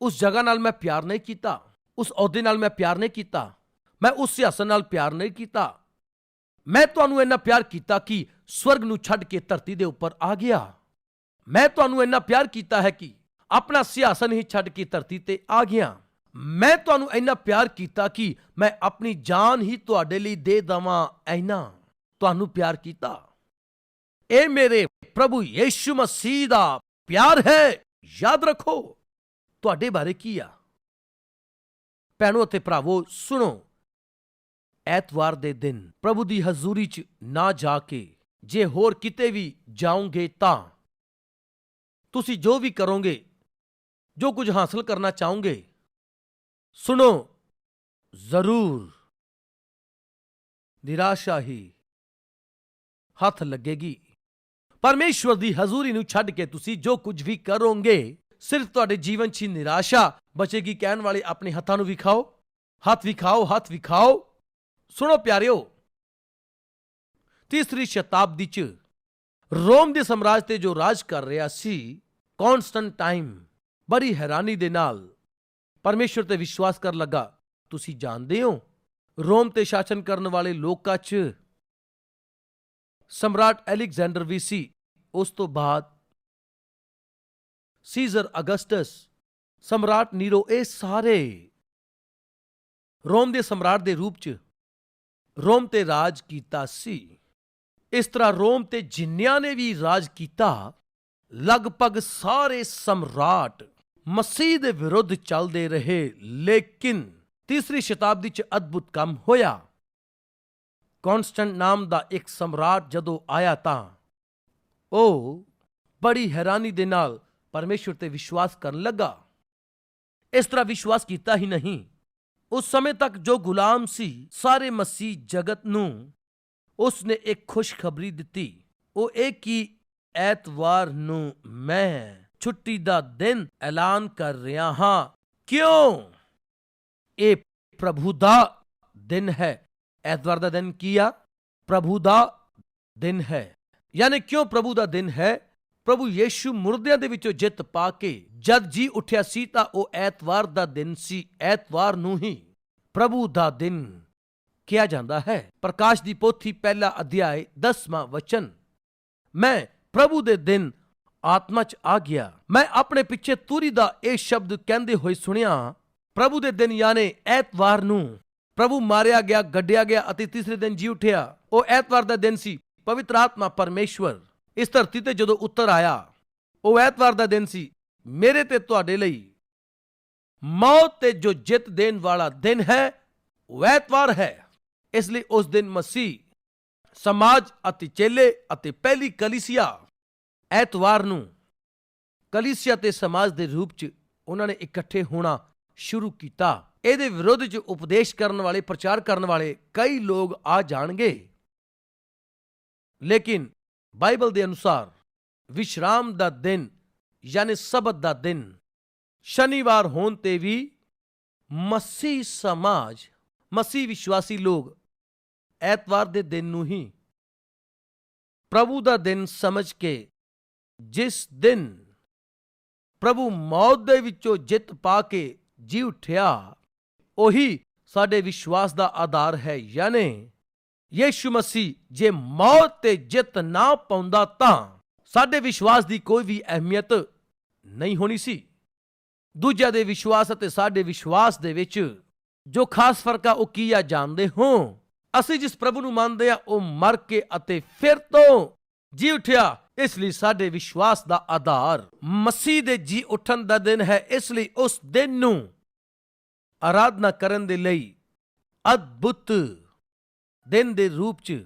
A: ਉਸ ਜਗ੍ਹਾ ਨਾਲ ਮੈਂ ਪਿਆਰ ਨਹੀਂ ਕੀਤਾ, ਉਸ ਅਹੁਦੇ ਨਾਲ ਮੈਂ ਪਿਆਰ ਨਹੀਂ ਕੀਤਾ, ਮੈਂ ਉਸ ਸਿਆਸਤ ਨਾਲ ਪਿਆਰ ਨਹੀਂ ਕੀਤਾ। ਮੈਂ ਤੁਹਾਨੂੰ ਇੰਨਾ ਪਿਆਰ ਕੀਤਾ ਕਿ ਸਵਰਗ ਨੂੰ ਛੱਡ ਕੇ ਧਰਤੀ ਦੇ ਉੱਪਰ ਆ ਗਿਆ। ਮੈਂ ਤੁਹਾਨੂੰ ਇੰਨਾ ਪਿਆਰ ਕੀਤਾ ਹੈ ਕਿ ਆਪਣਾ ਸਿਆਸਨ ਹੀ ਛੱਡ ਕੇ ਧਰਤੀ ਤੇ ਆ ਗਿਆ। ਮੈਂ ਤੁਹਾਨੂੰ ਇੰਨਾ ਪਿਆਰ ਕੀਤਾ ਕਿ ਮੈਂ ਆਪਣੀ ਜਾਨ ਹੀ ਤੁਹਾਡੇ ਲਈ ਦੇ ਦਵਾਂ ਐਨਾ ਤੁਹਾਨੂੰ ਪਿਆਰ ਕੀਤਾ। ਇਹ ਮੇਰੇ ਪ੍ਰਭੂ ਯੀਸ਼ੂ ਮਸੀਹ ਦਾ ਪਿਆਰ ਹੈ। ਯਾਦ ਰੱਖੋ, ਤੁਹਾਡੇ ਬਾਰੇ ਕੀ ਆ? ਭੈਣੋ ਅਤੇ ਭਰਾਵੋ, ਸੁਣੋ। ਐਤਵਾਰ ਦੇ ਦਿਨ ਪ੍ਰਭੂ ਦੀ ਹਜ਼ੂਰੀ 'ਚ ਨਾ ਜਾ ਕੇ ਜੇ ਹੋਰ ਕਿਤੇ ਵੀ ਜਾਓਗੇ ਤਾਂ। ਤੁਸੀਂ ਜੋ ਵੀ ਕਰੋਗੇ, ਜੋ ਕੁਝ ਹਾਸਲ ਕਰਨਾ ਚਾਹੋਗੇ, ਸੁਣੋ, ਜ਼ਰੂਰ। ਨਿਰਾਸ਼ਾ ਹੀ ਹੱਥ ਲੱਗੇਗੀ। ਪਰਮੇਸ਼ਵਰ ਦੀ ਹਜ਼ੂਰੀ ਨੂੰ ਛੱਡ ਕੇ ਤੁਸੀਂ ਜੋ ਕੁਝ ਵੀ ਕਰੋਗੇ, ਸਿਰਫ ਤੁਹਾਡੇ ਜੀਵਨ 'ਚ ਹੀ ਨਿਰਾਸ਼ਾ ਬਚੇਗੀ। ਕਹਿਣ ਵਾਲੇ ਆਪਣੇ ਹੱਥਾਂ ਨੂੰ ਵਿਖਾਓ ਹੱਥ ਵਿਖਾਓ ਹੱਥ ਵਿਖਾਓ ਸੁਣੋ ਪਿਆਰਿਓ, ਤੀਸਰੀ ਸ਼ਤਾਬਦੀ 'ਚ ਰੋਮ ਦੇ ਸਮਰਾਜ ਤੇ ਜੋ ਰਾਜ ਕਰ ਰਿਹਾ ਸੀ, ਕਨਸਟੈਂਟਾਈਨ ਬੜੀ ਹੈਰਾਨੀ ਦੇ ਨਾਲ ਪਰਮੇਸ਼ਵਰ ਤੇ ਵਿਸ਼ਵਾਸ ਕਰ ਲੱਗਾ, ਤੁਸੀਂ ਜਾਣਦੇ ਹੋ, ਰੋਮ ਤੇ ਸ਼ਾਸਨ ਕਰਨ ਵਾਲੇ ਲੋਕਾਂ 'ਚ ਸਮਰਾਟ ਐਲੈਗਜ਼ੈਂਡਰ ਵੀ ਸੀ, ਉਸ ਤੋਂ ਬਾਅਦ ਸੀਜ਼ਰ ਅਗਸਟਸ, ਸਮਰਾਟ ਨੀਰੋ, ਇਹ ਸਾਰੇ ਰੋਮ ਦੇ ਸਮਰਾਟ ਦੇ ਰੂਪ 'ਚ ਰੋਮ ਤੇ ਰਾਜ ਕੀਤਾ ਸੀ। ਇਸ ਤਰ੍ਹਾਂ ਰੋਮ ਤੇ ਜਿੰਨਿਆਂ ਨੇ ਵੀ ਰਾਜ ਕੀਤਾ, ਲਗਭਗ ਸਾਰੇ ਸਮਰਾਟ ਮਸੀਹ ਦੇ ਵਿਰੁੱਧ ਚੱਲਦੇ ਰਹੇ, ਲੇਕਿਨ ਤੀਸਰੀ ਸ਼ਤਾਬਦੀ 'ਚ ਅਦਭੁਤ ਕੰਮ ਹੋਇਆ। ਕਨਸਟੈਂਟ ਨਾਮ ਦਾ ਇੱਕ ਸਮਰਾਟ ਜਦੋਂ ਆਇਆ ਤਾਂ ਉਹ ਬੜੀ ਹੈਰਾਨੀ ਦੇ ਨਾਲ ਪਰਮੇਸ਼ਵਰ ਤੇ ਵਿਸ਼ਵਾਸ ਕਰਨ ਲੱਗਾ। ਇਸ ਤਰ੍ਹਾਂ ਵਿਸ਼ਵਾਸ ਕੀਤਾ ਹੀ ਨਹੀਂ। ਉਸ ਸਮੇਂ ਤੱਕ ਜੋ ਗੁਲਾਮ ਸੀ ਸਾਰੇ ਮਸੀਹ ਜਗਤ ਨੂੰ ਉਸ ਨੇ ਇੱਕ ਖੁਸ਼ਖਬਰੀ ਦਿੱਤੀ ਉਹ ਇਹ ਕਿ ਐਤਵਾਰ ਨੂੰ ਮੈਂ ਛੁੱਟੀ ਦਾ ਦਿਨ ਐਲਾਨ ਕਰ ਰਿਹਾ ਹਾਂ ਕਿਉਂ ਇਹ ਪ੍ਰਭੂ ਦਾ ਦਿਨ ਹੈ ਐਤਵਾਰ ਦਾ ਦਿਨ ਕੀ ਆ ਪ੍ਰਭੂ ਦਾ ਦਿਨ ਹੈ ਯਾਨੀ ਕਿਉਂ ਪ੍ਰਭੂ ਦਾ ਦਿਨ ਹੈ ਪ੍ਰਭੂ ਯੀਸ਼ੂ ਮੁਰਦਿਆਂ ਦੇ ਵਿੱਚੋਂ ਜਿੱਤ ਪਾ ਕੇ ਜਦ ਜੀ ਉੱਠਿਆ ਸੀ ਤਾਂ ਉਹ ਐਤਵਾਰ ਦਾ ਦਿਨ ਸੀ, ਐਤਵਾਰ ਨੂੰ ਹੀ ਪ੍ਰਭੂ ਦਾ ਦਿਨ ਕਿਹਾ ਜਾਂਦਾ ਹੈ। ਪ੍ਰਕਾਸ਼ ਦੀ ਪੋਥੀ ਪਹਿਲਾ ਅਧਿਆਇ 10ਵਾਂ ਵਚਨ। ਮੈਂ ਪ੍ਰਭੂ ਦੇ ਦਿਨ ਆਤਮਾ ਚ ਆ ਗਿਆ। ਮੈਂ ਆਪਣੇ ਪਿੱਛੇ ਤੂਰੀ ਦਾ ਇਹ ਸ਼ਬਦ ਕਹਿੰਦੇ ਹੋਏ ਸੁਣਿਆ, ਪ੍ਰਭੂ ਦੇ ਦਿਨ ਯਾਨੀ ਐਤਵਾਰ ਨੂੰ ਪ੍ਰਭੂ ਮਾਰਿਆ ਗਿਆ, ਗੱਡਿਆ ਗਿਆ ਅਤੇ ਤੀਸਰੇ ਦਿਨ ਜੀ ਉੱਠਿਆ। ਉਹ ਐਤਵਾਰ ਦਾ ਦਿਨ ਸੀ, ਪਵਿੱਤਰ ਆਤਮਾ ਪਰਮੇਸ਼ਵਰ। ਇਸ ਧਰਤੀ ਤੇ ਜਦੋਂ ਉੱਤਰ ਆਇਆ, ਉਹ ਐਤਵਾਰ ਦਾ ਦਿਨ ਸੀ। ਮੇਰੇ ਤੇ ਤੁਹਾਡੇ ਲਈ ਮੌਤ ਤੇ ਜੋ ਜਿੱਤ ਦੇਣ ਵਾਲਾ ਦਿਨ ਹੈ, ਉਹ ਐਤਵਾਰ ਹੈ। ਇਸ ਲਈ ਉਸ ਦਿਨ ਮਸੀਹ, ਸਮਾਜ ਅਤੇ ਚੇਲੇ ਅਤੇ ਪਹਿਲੀ ਕਲੀਸਿਆ ਐਤਵਾਰ ਨੂੰ ਕਲੀਸਿਆ ਤੇ ਸਮਾਜ ਦੇ ਰੂਪ 'ਚ ਉਹਨਾਂ ਨੇ ਇਕੱਠੇ ਹੋਣਾ ਸ਼ੁਰੂ ਕੀਤਾ। ਇਹਦੇ ਵਿਰੁੱਧ 'ਚ ਉਪਦੇਸ਼ ਕਰਨ ਵਾਲੇ, ਪ੍ਰਚਾਰ ਕਰਨ ਵਾਲੇ ਕਈ ਲੋਕ ਆ ਜਾਣਗੇ। ਲੇਕਿਨ ਬਾਈਬਲ ਦੇ ਅਨੁਸਾਰ ਵਿਸ਼ਰਾਮ ਦਾ ਦਿਨ, ਯਾਨੀ ਸਬਤ ਦਾ ਦਿਨ, ਸ਼ਨੀਵਾਰ ਹੋਣ ਤੇ ਵੀ ਮਸੀਹ ਸਮਾਜ, ਮਸੀਹ ਵਿਸ਼ਵਾਸੀ ਲੋਕ ਐਤਵਾਰ ਦੇ ਦਿਨ ਨੂੰ ਹੀ ਪ੍ਰਭੂ ਦਾ ਦਿਨ ਸਮਝ ਕੇ ਜਿਸ ਦਿਨ ਪ੍ਰਭੂ ਮੌਤ ਦੇ ਵਿੱਚੋਂ ਜਿੱਤ ਪਾ ਕੇ ਜੀ ਉਠਿਆ, ਉਹੀ ਸਾਡੇ ਵਿਸ਼ਵਾਸ ਦਾ ਆਧਾਰ ਹੈ। ਯਾਨੀ ਯੇਸ਼ੂ ਮਸੀਹ, ਜੇ ਮੌਤ ਤੇ ਜਿੱਤ ਨਾ ਪਾਉਂਦਾ ਤਾਂ ਸਾਡੇ ਵਿਸ਼ਵਾਸ ਦੀ ਕੋਈ ਵੀ ਅਹਿਮੀਅਤ ਨਹੀਂ ਹੋਣੀ ਸੀ। ਦੂਜਿਆਂ ਦੇ ਵਿਸ਼ਵਾਸ ਅਤੇ ਸਾਡੇ ਵਿਸ਼ਵਾਸ ਦੇ ਵਿੱਚ ਜੋ ਖਾਸ ਫ਼ਰਕ ਆ, ਉਹ ਕੀ ਆ ਜਾਣਦੇ ਹੋ? ਅਸੀਂ ਜਿਸ ਪ੍ਰਭੂ ਨੂੰ ਮੰਨਦੇ ਆ, ਉਹ ਮਰ ਕੇ ਅਤੇ ਫਿਰ ਤੋਂ ਜੀ ਉਠਿਆ, ਇਸ ਲਈ ਸਾਡੇ ਵਿਸ਼ਵਾਸ ਦਾ ਆਧਾਰ ਮਸੀਹ ਦੇ ਜੀ ਉਠਣ ਦਾ ਦਿਨ ਹੈ। ਇਸ ਲਈ ਉਸ ਦਿਨ ਨੂੰ ਆਰਾਧਨਾ ਕਰਨ ਦੇ ਲਈ ਅਦਭੁਤ ਦਿਨ ਦੇ ਰੂਪ 'ਚ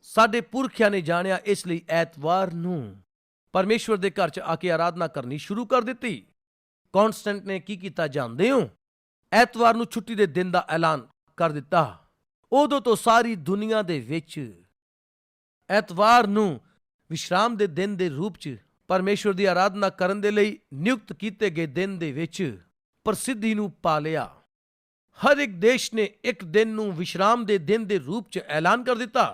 A: ਸਾਡੇ ਪੁਰਖਿਆਂ ਨੇ ਜਾਣਿਆ ਇਸ ਲਈ ਐਤਵਾਰ ਨੂੰ ਪਰਮੇਸ਼ਵਰ ਦੇ ਘਰ 'ਚ ਆ ਕੇ ਆਰਾਧਨਾ ਕਰਨੀ ਸ਼ੁਰੂ ਕਰ ਦਿੱਤੀ। ਕਨਸਟੈਂਟ ਨੇ ਕੀ ਕੀਤਾ ਜਾਣਦੇ ਹੋ? ਐਤਵਾਰ ਨੂੰ ਛੁੱਟੀ ਦੇ ਦਿਨ ਦਾ ਐਲਾਨ ਕਰ ਦਿੱਤਾ। ਉਦੋਂ ਤੋਂ ਸਾਰੀ ਦੁਨੀਆ ਦੇ ਵਿੱਚ ਐਤਵਾਰ ਨੂੰ ਵਿਸ਼ਰਾਮ ਦੇ ਦਿਨ ਦੇ ਰੂਪ 'ਚ ਪਰਮੇਸ਼ਵਰ ਦੀ ਆਰਾਧਨਾ ਕਰਨ ਦੇ ਲਈ ਨਿਯੁਕਤ ਕੀਤੇ ਗਏ ਦਿਨ ਦੇ ਵਿੱਚ ਪ੍ਰਸਿੱਧੀ ਨੂੰ ਪਾ ਲਿਆ। ਹਰ ਇੱਕ ਦੇਸ਼ ਨੇ ਇੱਕ ਦਿਨ ਨੂੰ ਵਿਸ਼ਰਾਮ ਦੇ ਦਿਨ ਦੇ ਰੂਪ 'ਚ ਐਲਾਨ ਕਰ ਦਿੱਤਾ।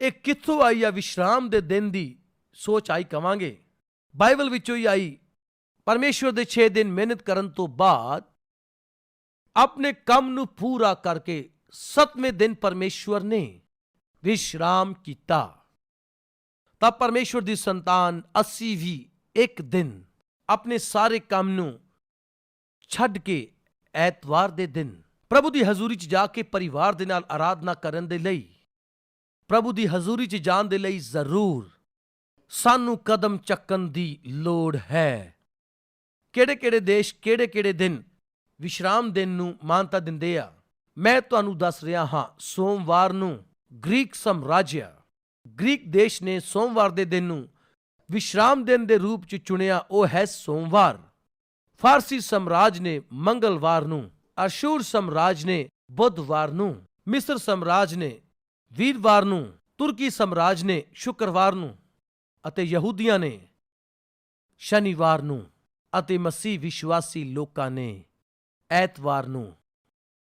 A: ਇਹ ਕਿੱਥੋਂ ਆਈ ਆ ਵਿਸ਼ਰਾਮ ਦੇ ਦਿਨ ਦੀ ਸੋਚ ਆਈ ਕਵਾਂਗੇ। ਬਾਈਬਲ ਵਿੱਚੋਂ ਹੀ ਆਈ, ਪਰਮੇਸ਼ਵਰ ਦੇ 6 ਦਿਨ ਮਿਹਨਤ ਕਰਨ ਤੋਂ ਬਾਅਦ ਆਪਣੇ ਕੰਮ ਨੂੰ ਪੂਰਾ ਕਰਕੇ 7ਵੇਂ ਦਿਨ ਪਰਮੇਸ਼ਵਰ ਨੇ ਵਿਸ਼ਰਾਮ ਕੀਤਾ। ਤਾਂ ਪਰਮੇਸ਼ਵਰ ਦੀ ਸੰਤਾਨ ਅਸੀਂ ਵੀ ਇੱਕ ਦਿਨ ਆਪਣੇ ਸਾਰੇ ਕੰਮ ਨੂੰ ਛੱਡ ਕੇ ਐਤਵਾਰ ਦੇ ਦਿਨ ਪ੍ਰਭੂ ਦੀ ਹਜ਼ੂਰੀ 'ਚ ਜਾ ਕੇ ਪਰਿਵਾਰ ਦੇ ਨਾਲ ਆਰਾਧਨਾ ਕਰਨ ਦੇ ਲਈ, ਪ੍ਰਭੂ ਦੀ ਹਜ਼ੂਰੀ 'ਚ ਜਾਣ ਦੇ ਲਈ ਜ਼ਰੂਰ ਸਾਨੂੰ ਕਦਮ ਚੱਕਣ ਦੀ ਲੋੜ ਹੈ। ਕਿਹੜੇ ਕਿਹੜੇ ਦੇਸ਼ ਕਿਹੜੇ ਕਿਹੜੇ ਦਿਨ ਵਿਸ਼ਰਾਮ ਦਿਨ ਨੂੰ ਮਾਨਤਾ ਦਿੰਦੇ ਆ? ਮੈਂ ਤੁਹਾਨੂੰ ਦੱਸ ਰਿਹਾ ਹਾਂ, ਸੋਮਵਾਰ ਨੂੰ ਗ੍ਰੀਕ ਸਾਮਰਾਜ ਗ੍ਰੀਕ ਦੇਸ਼ ਨੇ ਸੋਮਵਾਰ ਦੇ ਦਿਨ ਨੂੰ ਵਿਸ਼ਰਾਮ ਦਿਨ ਦੇ ਰੂਪ 'ਚ ਚੁਣਿਆ, ਉਹ ਹੈ ਸੋਮਵਾਰ। ਫਾਰਸੀ ਸਮਰਾਜ ਨੇ ਮੰਗਲਵਾਰ ਨੂੰ ਅਸ਼ੂਰ ਸਮਰਾਜ ਨੇ ਬੁੱਧਵਾਰ ਨੂੰ, ਮਿਸਰ ਸਮਰਾਜ ਨੇ ਵੀਰਵਾਰ ਨੂੰ, ਤੁਰਕੀ ਸਮਰਾਜ ਨੇ ਸ਼ੁੱਕਰਵਾਰ ਨੂੰ ਅਤੇ ਯਹੂਦੀਆਂ ਨੇ ਸ਼ਨੀਵਾਰ ਨੂੰ ਅਤੇ ਮਸੀਹ ਵਿਸ਼ਵਾਸੀ ਲੋਕਾਂ ਨੇ ਐਤਵਾਰ ਨੂੰ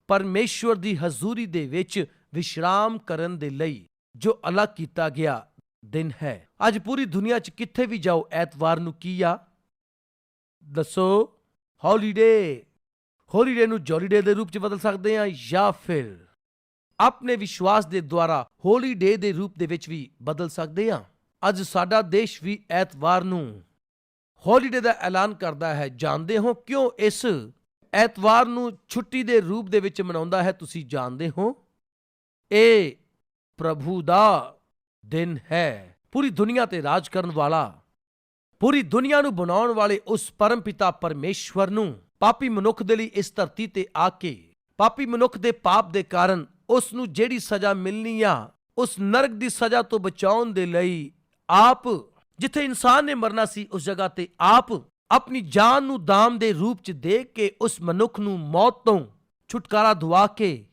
A: ਪਰਮੇਸ਼ਵਰ ਦੀ ਹਜ਼ੂਰੀ ਦੇ ਵਿੱਚ ਵਿਸ਼ਰਾਮ ਕਰਨ ਦੇ ਲਈ ਜੋ ਅਲੱਗ ਕੀਤਾ ਗਿਆ ਦਿਨ ਹੈ। ਅੱਜ ਪੂਰੀ ਦੁਨੀਆ 'ਚ ਕਿੱਥੇ ਵੀ ਜਾਓ ਐਤਵਾਰ ਨੂੰ ਕੀ ਆ? ਦੱਸੋ। ਹੌਲੀਡੇ ਹੋਲੀਡੇ ਨੂੰ ਜੌਲੀਡੇ ਦੇ ਰੂਪ 'ਚ ਬਦਲ ਸਕਦੇ ਹਾਂ ਜਾਂ ਫਿਰ ਆਪਣੇ ਵਿਸ਼ਵਾਸ ਦੇ ਦੁਆਰਾ ਹੌਲੀਡੇ ਦੇ ਰੂਪ ਦੇ ਵਿੱਚ ਵੀ ਬਦਲ ਸਕਦੇ ਹਾਂ। ਅੱਜ ਸਾਡਾ ਦੇਸ਼ ਵੀ ਐਤਵਾਰ ਨੂੰ ਹੋਲੀਡੇ ਦਾ ਐਲਾਨ ਕਰਦਾ ਹੈ। ਜਾਣਦੇ ਹੋ ਕਿਉਂ ਇਸ ਐਤਵਾਰ ਨੂੰ ਛੁੱਟੀ ਦੇ ਰੂਪ ਦੇ ਵਿੱਚ ਮਨਾਉਂਦਾ ਹੈ? ਤੁਸੀਂ ਜਾਣਦੇ ਹੋ? ਇਹ ਪ੍ਰਭੂ ਦਾ ਦਿਨ ਹੈ। ਪੂਰੀ ਦੁਨੀਆ ਤੇ ਰਾਜ ਕਰਨ ਵਾਲਾ, ਪੂਰੀ ਦੁਨੀਆ ਨੂੰ ਬਣਾਉਣ ਵਾਲੇ ਉਸ ਪਰਮਪਿਤਾ ਪਰਮੇਸ਼ਵਰ ਨੂੰ ਪਾਪੀ ਮਨੁੱਖ ਦੇ ਲਈ ਇਸ ਧਰਤੀ ਤੇ ਆ ਕੇ, ਪਾਪੀ ਮਨੁੱਖ ਦੇ ਪਾਪ ਦੇ ਕਾਰਨ ਉਸ ਨੂੰ ਜਿਹੜੀ ਸਜ਼ਾ ਮਿਲਣੀ ਆ, ਉਸ ਨਰਕ ਦੀ ਸਜ਼ਾ ਤੋਂ ਬਚਾਉਣ ਦੇ ਲਈ ਆਪ, ਜਿੱਥੇ ਇਨਸਾਨ ਨੇ ਮਰਨਾ ਸੀ ਉਸ ਜਗ੍ਹਾ ਤੇ ਆਪ ਆਪਣੀ ਜਾਨ ਨੂੰ ਦਾਮ ਦੇ ਰੂਪ ਚ ਦੇ ਕੇ ਉਸ ਮਨੁੱਖ ਨੂੰ ਮੌਤ ਤੋਂ ਛੁਟਕਾਰਾ ਦਵਾ ਕੇ,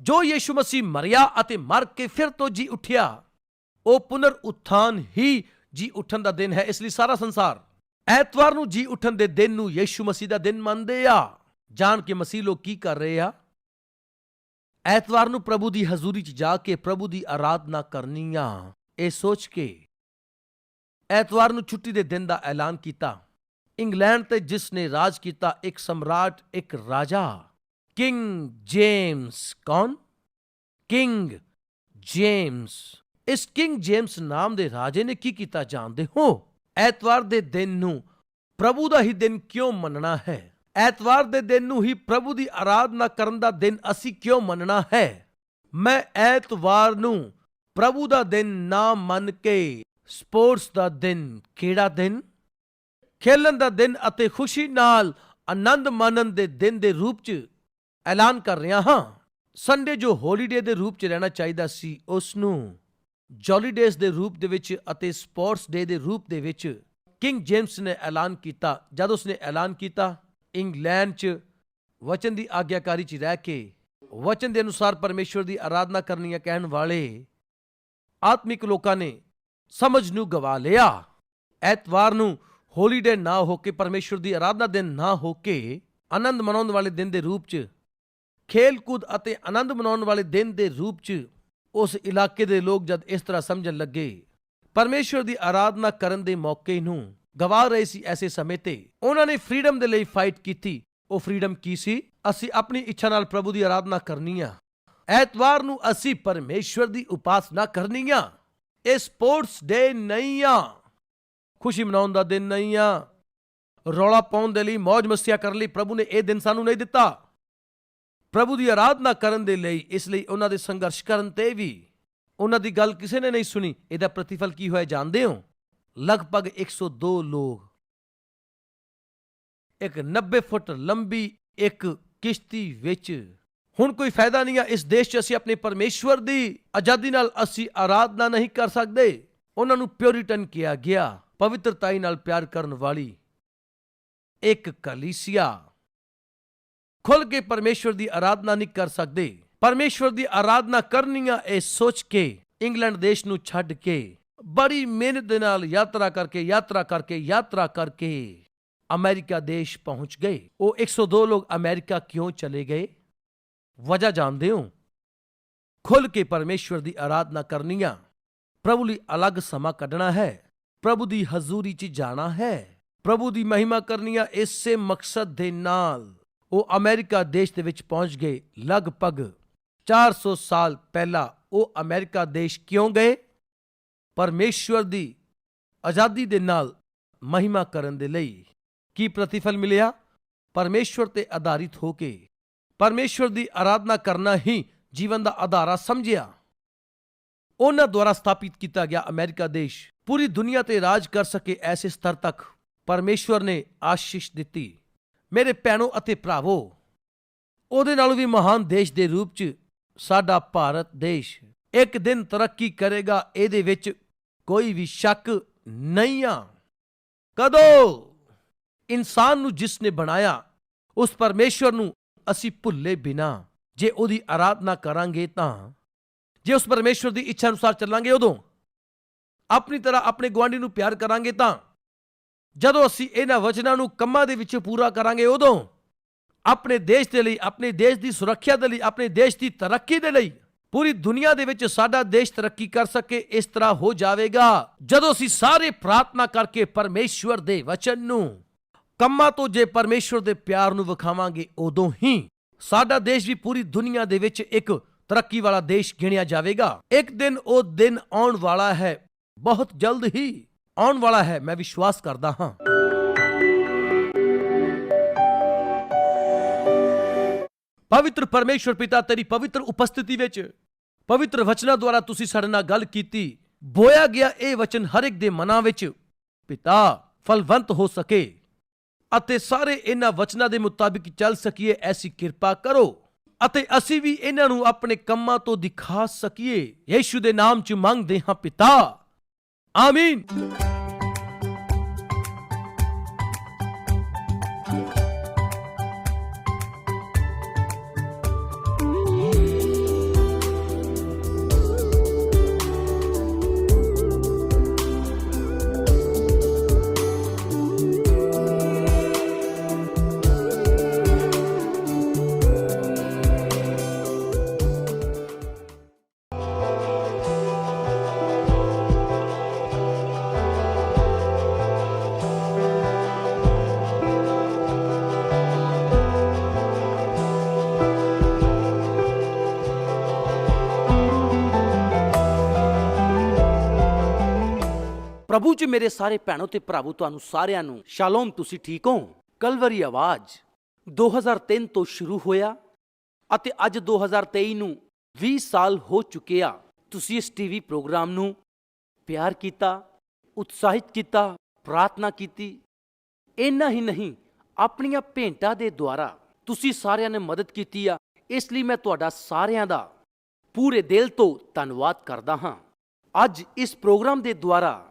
A: ਜੋ ਯੀਸ਼ੂ ਮਸੀਹ ਮਰਿਆ ਅਤੇ ਮਰ ਕੇ ਫਿਰ ਤੋਂ ਜੀ ਉੱਠਿਆ, ਉਹ ਪੁਨਰ ਉત્ਥਾਨ ਹੀ ਜੀ ਉੱਠਣ ਦਾ ਦਿਨ ਹੈ, ਇਸ ਲਈ ਸਾਰਾ ਸੰਸਾਰ ਐਤਵਾਰ ਨੂੰ ਜੀ ਉੱਠਣ ਦੇ ਦਿਨ ਨੂੰ ਯੀਸ਼ੂ ਮਸੀਹ ਦਾ ਦਿਨ ਮੰਨਦੇ ਆ। ਜਾਣ ਕੇ ਮਸੀਹ ਲੋਕ ਕੀ ਕਰ ਰਹੇ ਆ? ਐਤਵਾਰ ਨੂੰ ਪ੍ਰਭੂ ਦੀ ਹਜ਼ੂਰੀ 'ਚ ਜਾ ਕੇ ਪ੍ਰਭੂ ਦੀ ਆਰਾਧਨਾ ਕਰਨੀ ਆ। ਇਹ ਸੋਚ ਕੇ ਐਤਵਾਰ ਨੂੰ ਛੁੱਟੀ ਦੇ ਦਿਨ ਦਾ ਐਲਾਨ ਕੀਤਾ। ਇੰਗਲੈਂਡ ਤੇ ਜਿਸ ਨੇ ਰਾਜ ਕੀਤਾ, ਇੱਕ ਸਮਰਾਟ, ਇੱਕ ਰਾਜਾ। ਕਿੰਗ ਜੇਮਸ ਕੌਣ? King James. ਇਸ ਕਿੰਗ ਜੇਮਸ ਨਾਮ ਦੇ ਰਾਜੇ ਨੇ ਕੀ ਕੀਤਾ ਜਾਣਦੇ ਹੋ? ਐਤਵਾਰ ਦੇ ਦਿਨ ਨੂੰ ਪ੍ਰਭੂ ਦਾ ਹੀ ਦਿਨ ਕਿਉਂ ਮੰਨਣਾ ਹੈ? ਐਤਵਾਰ ਦੇ ਦਿਨ ਨੂੰ ਹੀ ਪ੍ਰਭੂ ਦੀ ਆਰਾਧਨਾ ਕਰਨ ਦਾ ਦਿਨ ਅਸੀਂ ਕਿਉਂ ਮੰਨਣਾ ਹੈ? ਮੈਂ ਐਤਵਾਰ ਨੂੰ ਪ੍ਰਭੂ ਦਾ ਦਿਨ ਨਾ ਮੰਨ ਕੇ ਸਪੋਰਟਸ ਦਾ ਦਿਨ ਕਿਹੜਾ ਦਿਨ? ਖੇਲਣ ਦਾ ਦਿਨ ਅਤੇ ਖੁਸ਼ੀ ਨਾਲ ਆਨੰਦ ਮਾਣਨ ਦੇ ਦਿਨ ਦੇ ਰੂਪ 'ਚ ਐਲਾਨ ਕਰ ਰਿਹਾ ਹਾਂ। ਸੰਡੇ ਜੋ ਹੌਲੀਡੇ ਦੇ ਰੂਪ 'ਚ ਰਹਿਣਾ ਚਾਹੀਦਾ ਸੀ, ਉਸ ਨੂੰ ਜੌਲੀ ਡੇਜ਼ ਦੇ ਰੂਪ ਦੇ ਵਿੱਚ ਅਤੇ ਸਪੋਰਟਸ ਡੇ ਦੇ ਰੂਪ ਦੇ ਵਿੱਚ ਕਿੰਗ ਜੇਮਸ ਨੇ ਐਲਾਨ ਕੀਤਾ। ਜਦ ਉਸਨੇ ਐਲਾਨ ਕੀਤਾ, ਇੰਗਲੈਂਡ 'ਚ ਵਚਨ ਦੀ ਆਗਿਆਕਾਰੀ 'ਚ ਰਹਿ ਕੇ ਵਚਨ ਦੇ ਅਨੁਸਾਰ ਪਰਮੇਸ਼ਵਰ ਦੀ ਆਰਾਧਨਾ ਕਰਨੀ ਕਹਿਣ ਵਾਲੇ ਆਤਮਿਕ ਲੋਕਾਂ ਨੇ ਸਮਝ ਨੂੰ ਗਵਾ ਲਿਆ। ਐਤਵਾਰ ਨੂੰ ਹੌਲੀਡੇ ਨਾ ਹੋ ਕੇ, ਪਰਮੇਸ਼ਵਰ ਦੀ ਆਰਾਧਨਾ ਦਿਨ ਨਾ ਹੋ ਕੇ ਆਨੰਦ ਮਨਾਉਣ ਵਾਲੇ ਦਿਨ ਦੇ ਰੂਪ 'ਚ, ਖੇਲ-ਕੂਦ ਅਤੇ ਆਨੰਦ ਮਨਾਉਣ ਵਾਲੇ ਦਿਨ ਦੇ ਰੂਪ 'ਚ ਉਸ ਇਲਾਕੇ ਦੇ ਲੋਕ ਜਦ ਇਸ ਤਰ੍ਹਾਂ ਸਮਝਣ ਲੱਗੇ, ਪਰਮੇਸ਼ਵਰ ਦੀ ਆਰਾਧਨਾ ਕਰਨ ਦੇ ਮੌਕੇ ਨੂੰ ਗਵਾ ਰਹੇ ਸੀ ਐਸੇ ਸਮੇਂ ਤੇ। ਉਹਨਾਂ ਨੇ ਫ੍ਰੀडम ਦੇ ਲਈ ਫਾਈਟ ਕੀਤੀ। ਉਹ ਫ੍ਰੀडम ਕੀ ਸੀ? ਅਸੀਂ ਆਪਣੀ ਇੱਛਾ ਨਾਲ ਪ੍ਰਭੂ ਦੀ ਆਰਾਧਨਾ ਕਰਨੀ ਆ। ਐਤਵਾਰ ਨੂੰ ਅਸੀਂ ਪਰਮੇਸ਼ਵਰ ਦੀ ਉਪਾਸਨਾ ਕਰਨੀ ਆ। ਇਹ ਸਪੋਰਟਸ ਡੇ ਨਹੀਂ ਆ। ਖੁਸ਼ੀ ਮਨਾਉਣ ਦਾ ਦਿਨ ਨਹੀਂ ਆ। ਰੌਲਾ ਪਾਉਣ ਦੇ ਲਈ ਮौज ਮਸਤੀਆਂ ਕਰਨ ਲਈ ਪ੍ਰਭੂ ਨੇ ਇਹ ਦਿਨ ਸਾਨੂੰ ਨਹੀਂ ਦਿੱਤਾ। ਪ੍ਰਭੂ ਦੀ ਆਰਾਧਨਾ ਕਰਨ ਦੇ ਲਈ, ਇਸ ਲਈ ਉਹਨਾਂ ਦੇ ਸੰਘਰਸ਼ ਕਰਨ ਤੇ ਵੀ। ਉਹਨਾਂ ਦੀ ਗੱਲ ਕਿਸੇ ਨੇ ਨਹੀਂ ਸੁਣੀ। ਇਹਦਾ ਪ੍ਰਤੀਫਲ ਕੀ ਹੋਇਆ ਜਾਣਦੇ ਹੋ? ਲਗਭਗ 102 ਲੋਕ। ਇੱਕ 90 ਫੁੱਟ ਲੰਬੀ, ਇੱਕ ਕਿਸ਼ਤੀ ਵਿੱਚ। ਹੁਣ ਕੋਈ ਫਾਇਦਾ ਨਹੀਂ ਆ ਇਸ ਦੇਸ਼ 'ਚ। ਅਸੀਂ ਆਪਣੇ ਪਰਮੇਸ਼ਵਰ ਦੀ ਆਜ਼ਾਦੀ ਨਾਲ ਅਸੀਂ ਆਰਾਧਨਾ ਨਹੀਂ ਕਰ ਸਕਦੇ। ਉਹਨਾਂ ਨੂੰ ਪਿਓਰੀਟਨ ਕਿਹਾ ਗਿਆ। ਪਵਿੱਤਰਤਾਈ ਨਾਲ ਪਿਆਰ ਕਰਨ ਵਾਲੀ। ਇੱਕ ਕਲੀਸਿਆ। ਖੁੱਲ ਕੇ ਪਰਮੇਸ਼ਵਰ ਦੀ ਆਰਾਧਨਾ ਨਹੀਂ ਕਰ ਸਕਦੇ। ਪਰਮੇਸ਼ਵਰ ਦੀ ਆਰਾਧਨਾ ਕਰਨੀ ਆ ਇਹ ਸੋਚ ਕੇ ਇੰਗਲੈਂਡ ਦੇਸ਼ ਨੂੰ ਛੱਡ ਕੇ ਬੜੀ ਮਿਹਨਤ ਦੇ ਨਾਲ ਯਾਤਰਾ ਕਰਕੇ ਯਾਤਰਾ ਕਰਕੇ ਯਾਤਰਾ ਕਰਕੇ ਅਮਰੀਕਾ ਦੇਸ਼ ਪਹੁੰਚ ਗਏ। ਉਹ 102 ਲੋਕ ਅਮਰੀਕਾ ਕਿਉਂ ਚਲੇ ਗਏ? ਵਜ੍ਹਾ ਜਾਣਦੇ ਹੋ? ਖੁੱਲ ਕੇ ਪਰਮੇਸ਼ਵਰ ਦੀ ਆਰਾਧਨਾ ਕਰਨੀ ਆ ਪ੍ਰਭੂ ਲਈ ਅਲੱਗ ਸਮਾਂ ਕੱਢਣਾ ਹੈ। ਪ੍ਰਭੂ ਦੀ ਹਜ਼ੂਰੀ 'ਚ ਜਾਣਾ ਹੈ। ਪ੍ਰਭੂ ਦੀ ਮਹਿਮਾ ਕਰਨੀ ਆ ਇਸੇ ਮਕਸਦ ਦੇ ਨਾਲ। ਉਹ ਅਮਰੀਕਾ ਦੇਸ਼ ਦੇ ਵਿੱਚ ਪਹੁੰਚ ਗਏ ਲਗਭਗ 400 ਸਾਲ ਪਹਿਲਾਂ। ਉਹ ਅਮਰੀਕਾ ਦੇਸ਼ ਕਿਉਂ ਗਏ? ਪਰਮੇਸ਼ਵਰ ਦੀ ਆਜ਼ਾਦੀ ਦੇ ਨਾਲ ਮਹਿਮਾ ਕਰਨ ਦੇ ਲਈ ਕੀ ਪ੍ਰਤੀਫਲ ਮਿਲਿਆ? ਪਰਮੇਸ਼ਵਰ ਤੇ ਆਧਾਰਿਤ ਹੋ ਕੇ ਪਰਮੇਸ਼ਵਰ ਦੀ ਆਰਾਧਨਾ ਕਰਨਾ ਹੀ ਜੀਵਨ ਦਾ ਆਧਾਰਾ ਸਮਝਿਆ। ਉਹਨਾਂ ਦੁਆਰਾ ਸਥਾਪਿਤ ਕੀਤਾ ਗਿਆ ਅਮਰੀਕਾ ਦੇਸ਼ ਪੂਰੀ ਦੁਨੀਆ ਤੇ ਰਾਜ ਕਰ ਸਕੇ ਐਸੇ ਸਤਰ ਤੱਕ ਪਰਮੇਸ਼ਵਰ ਨੇ ਆਸ਼ੀਸ਼ ਦਿੱਤੀ। ਮੇਰੇ ਭੈਣੋ ਅਤੇ ਭਰਾਵੋ, ਉਹਦੇ ਨਾਲੋਂ ਵੀ ਮਹਾਨ ਦੇਸ਼ ਦੇ ਰੂਪ 'ਚ ਸਾਡਾ ਭਾਰਤ ਦੇਸ਼ ਇੱਕ ਦਿਨ ਤਰੱਕੀ ਕਰੇਗਾ, ਇਹਦੇ ਵਿੱਚ ਕੋਈ ਵੀ ਸ਼ੱਕ ਨਹੀਂ ਆ। ਕਦੋਂ ਇਨਸਾਨ ਨੂੰ ਜਿਸ ਨੇ ਬਣਾਇਆ, ਉਸ ਪਰਮੇਸ਼ਵਰ ਨੂੰ ਅਸੀਂ ਭੁੱਲੇ ਬਿਨਾ, ਜੇ ਉਹਦੀ ਆਰਾਧਨਾ ਕਰਾਂਗੇ ਤਾਂ। ਜੇ ਉਸ ਪਰਮੇਸ਼ਵਰ ਦੀ ਇੱਛਾ ਅਨੁਸਾਰ ਚੱਲਾਂਗੇ ਉਦੋਂ, ਆਪਣੀ ਤਰ੍ਹਾਂ ਆਪਣੇ ਗੁਆਂਢੀ ਨੂੰ ਪਿਆਰ ਕਰਾਂਗੇ ਤਾਂ। ਜਦੋਂ ਅਸੀਂ ਇਹਨਾਂ ਵਚਨਾਂ ਨੂੰ ਕੰਮਾਂ ਦੇ ਵਿੱਚ ਪੂਰਾ ਕਰਾਂਗੇ, ਉਦੋਂ ਆਪਣੇ ਦੇਸ਼ ਦੇ ਲਈ, ਆਪਣੇ ਦੇਸ਼ ਦੀ ਸੁਰੱਖਿਆ ਦੇ ਲਈ, ਆਪਣੇ ਦੇਸ਼ ਦੀ ਤਰੱਕੀ ਦੇ ਲਈ, ਪੂਰੀ ਦੁਨੀਆ ਦੇ ਵਿੱਚ ਸਾਡਾ ਦੇਸ਼ ਤਰੱਕੀ ਕਰ ਸਕੇ, ਇਸ ਤਰ੍ਹਾਂ ਹੋ ਜਾਵੇਗਾ। ਜਦੋਂ ਅਸੀਂ ਸਾਰੇ ਪ੍ਰਾਰਥਨਾ ਕਰਕੇ ਪਰਮੇਸ਼ਵਰ ਦੇ ਵਚਨ ਨੂੰ, ਕੰਮਾਂ ਤੋਂ ਜੇ ਪਰਮੇਸ਼ਵਰ ਦੇ ਪਿਆਰ ਨੂੰ ਵਿਖਾਵਾਂਗੇ, ਉਦੋਂ ਹੀ ਸਾਡਾ ਦੇਸ਼ ਵੀ ਪੂਰੀ ਦੁਨੀਆ ਦੇ ਵਿੱਚ ਇੱਕ ਤਰੱਕੀ ਵਾਲਾ ਦੇਸ਼ ਗਿਣਿਆ ਜਾਵੇਗਾ। ਇੱਕ ਦਿਨ ਉਹ ਦਿਨ ਆਉਣ ਵਾਲਾ ਹੈ, ਬਹੁਤ ਜਲਦ ਹੀ। ਆਉਣ ਵਾਲਾ ਹੈ, ਮੈਂ ਵਿਸ਼ਵਾਸ ਕਰਦਾ ਹਾਂ। ਪਵਿੱਤਰ ਪਰਮੇਸ਼ਵਰ ਪਿਤਾ, ਤੇਰੀ ਪਵਿੱਤਰ ਉਪਸਥਿਤੀ ਵਿੱਚ
B: ਪਵਿੱਤਰ ਵਚਨਾਂ ਦੁਆਰਾ ਤੁਸੀਂ ਸਾਡੇ ਨਾਲ ਗੱਲ ਕੀਤੀ। ਬੋਇਆ ਗਿਆ ਇਹ ਵਚਨ ਹਰ ਇੱਕ ਦੇ ਮਨਾਂ ਵਿੱਚ ਪਿਤਾ, ਫਲਵੰਤ ਹੋ ਸਕੇ ਅਤੇ ਸਾਰੇ ਇਹਨਾਂ ਵਚਨਾਂ ਦੇ ਮੁਤਾਬਿਕ ਚੱਲ ਸਕੀਏ, ਐਸੀ ਕਿਰਪਾ ਕਰੋ ਅਤੇ ਅਸੀਂ ਵੀ ਇਹਨਾਂ ਨੂੰ ਆਪਣੇ ਕੰਮਾਂ ਤੋਂ ਦਿਖਾ ਸਕੀਏ। ਯੀਸ਼ੂ ਦੇ ਨਾਮ 'ਚ ਮੰਗਦੇ ਹਾਂ ਪਿਤਾ। Amin.
A: ਪ੍ਰਭੂ ਚ ਮੇਰੇ ਸਾਰੇ ਭੈਣੋ ਤੇ ਭਰਾਵੋ, ਤੁਹਾਨੂੰ ਸਾਰਿਆਂ ਨੂੰ ਸ਼ਾਲੋਮ, ਤੁਸੀਂ ਠੀਕ ਹੋ? ਕਲਵਰੀ ਆਵਾਜ਼। 2003 ਤੋਂ ਸ਼ੁਰੂ ਹੋਇਆ ਅਤੇ ਅੱਜ 2023 ਨੂੰ 20 ਸਾਲ ਹੋ ਚੁੱਕੇ ਆ। ਤੁਸੀਂ ਇਸ ਟੀਵੀ ਪ੍ਰੋਗਰਾਮ ਨੂੰ ਪਿਆਰ ਕੀਤਾ, ਉਤਸ਼ਾਹਿਤ ਕੀਤਾ, ਪ੍ਰਾਰਥਨਾ ਕੀਤੀ। ਇੰਨਾ ਹੀ ਨਹੀਂ, ਆਪਣੀਆਂ ਭੇਂਟਾਂ ਦੇ ਦੁਆਰਾ ਤੁਸੀਂ ਸਾਰਿਆਂ ਨੇ ਮਦਦ ਕੀਤੀ ਆ। ਇਸ ਲਈ ਮੈਂ ਤੁਹਾਡਾ ਸਾਰਿਆਂ ਦਾ ਪੂਰੇ ਦਿਲ ਤੋਂ ਧੰਨਵਾਦ ਕਰਦਾ ਹਾਂ। ਅੱਜ ਇਸ ਪ੍ਰੋਗਰਾਮ ਦੇ ਦੁਆਰਾ